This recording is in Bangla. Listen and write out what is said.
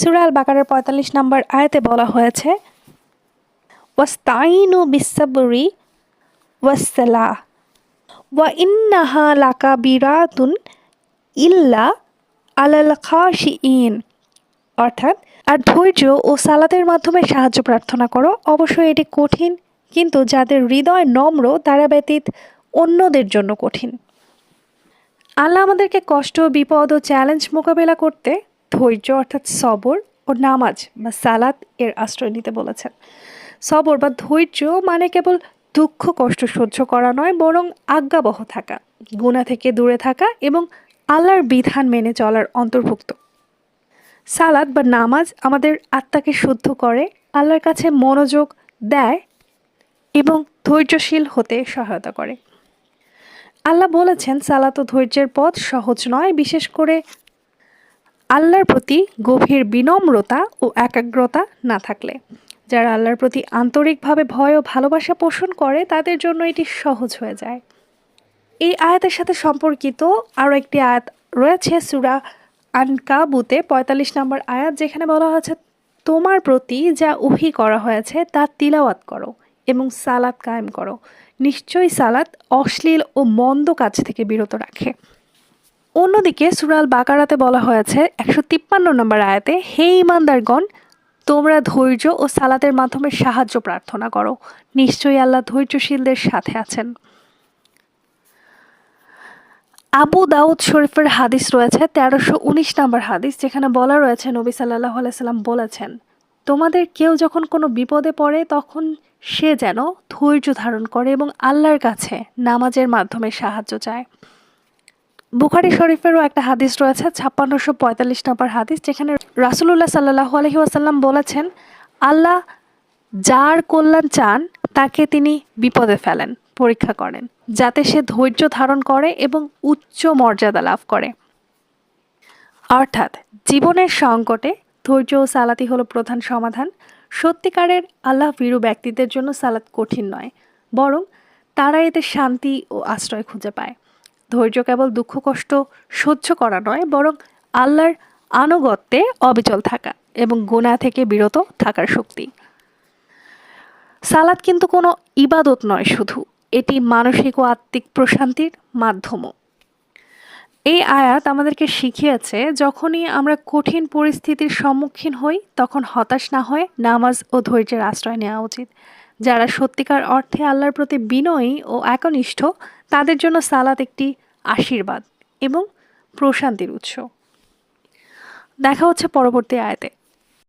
সুরাল বাকারের পঁয়তাল্লিশ নম্বর আয়াতে বলা হয়েছে ওয়াস্তাইনু বিসাবরি ওয়াসালাহ ওয়া ইন্নাহা লাকা বিরাতুন ইল্লা আলাল খাশি ইন অর্থাৎ, আর ধৈর্য ও সালাতের মাধ্যমে সাহায্য প্রার্থনা করো। অবশ্যই এটি কঠিন, কিন্তু যাদের হৃদয় নম্র, তারা ব্যতীত অন্যদের জন্য কঠিন। আল্লাহ আমাদেরকে কষ্ট, বিপদ ও চ্যালেঞ্জ মোকাবেলা করতে ধৈর্য অর্থাৎ সবর ও নামাজ বা সালাত এর আশ্রয় নিতে বলেছেন। সবর বা ধৈর্য মানে কেবল দুঃখ, কষ্ট সহ্য করা নয়, বরং আজ্ঞাবহ থাকা গুণা থেকে দূরে থাকা এবং আল্লাহর বিধান মেনে চলার অন্তর্ভুক্ত। সালাদ বা নামাজ আমাদের আত্মাকে শুদ্ধ করে, আল্লাহর কাছে মনোযোগ দেয় এবং ধৈর্যশীল হতে সহায়তা করে। আল্লাহ বলেছেন, সালাত ও ধৈর্যের পথ সহজ নয়, বিশেষ করে আল্লাহর প্রতি গভীর বিনম্রতা ও একাগ্রতা না থাকলে। যারা আল্লাহর প্রতি আন্তরিকভাবে ভয় ও ভালোবাসা পোষণ করে, তাদের জন্য এটি সহজ হয়ে যায়। এই আয়াতের সাথে সম্পর্কিত আরও একটি আয়াত রয়েছে, সুরা আনকাবুতে পঁয়তাল্লিশ নম্বর আয়াত, যেখানে বলা হয়েছে, তোমার প্রতি যা উহি করা হয়েছে, তা তিলাওয়াত করো এবং সালাত কায়েম করো। নিশ্চয়ই সালাত অশ্লীল ও মন্দ কাজ থেকে বিরত রাখে। অন্যদিকে সুরাল বাকারাতে বলা হয়েছে, একশো তিপ্পান্ন নম্বর আয়াতে, হে ইমানদারগণ, তোমরা ধৈর্য ও সালাতের মাধ্যমে সাহায্য প্রার্থনা করো। নিশ্চয়ই আল্লাহ ধৈর্যশীলদের সাথে আছেন। আবু দাউদ শরীফের হাদিস রয়েছে, তেরোশো উনিশ নম্বর হাদিস, যেখানে বলা রয়েছে, নবী সাল্লাহ আলাইসাল্লাম বলেছেন, তোমাদের কেউ যখন কোনো বিপদে পড়ে, তখন সে যেন ধৈর্য ধারণ করে এবং আল্লাহর কাছে নামাজের মাধ্যমে সাহায্য চায়। বুখারি শরীফেরও একটা হাদিস রয়েছে, ছাপ্পান্নশো পঁয়তাল্লিশ নম্বর হাদিস, যেখানে রাসুলুল্লাহ সাল্লাহ আলহি আসাল্লাম বলেছেন, আল্লাহ যার কল্যাণ চান, তাকে তিনি বিপদে ফেলেন, পরীক্ষা করেন, যাতে সে ধৈর্য ধারণ করে এবং উচ্চ মর্যাদা লাভ করে। অর্থাৎ জীবনের সংকটে ধৈর্য ও সালাতি হলো প্রধান সমাধান। সত্যিকারের আল্লাহ ভীরু ব্যক্তিদের জন্য সালাত কঠিন নয়, বরং তারা এতে শান্তি ও আশ্রয় খুঁজে পায়। ধৈর্য কেবল দুঃখ, কষ্ট সহ্য করা নয়, বরং আল্লাহর আনুগত্যে অবিচল থাকা এবং গুণা থেকে বিরত থাকার শক্তি। সালাদ কিন্তু কোনো ইবাদত নয় শুধু, এটি মানসিক ও আত্মিক প্রশান্তির মাধ্যমও। এই আয়াত আমাদেরকে শিখিয়েছে, যখনই আমরা কঠিন পরিস্থিতির সম্মুখীন হই, তখন হতাশ না হয়ে নামাজ ও ধৈর্যের আশ্রয় নেওয়া উচিত। যারা সত্যিকার অর্থে আল্লাহর প্রতি বিনয়ী ও একনিষ্ঠ, তাদের জন্য সালাত একটি আশীর্বাদ এবং প্রশান্তির উৎস। দেখা হচ্ছে পরবর্তী আয়াতে।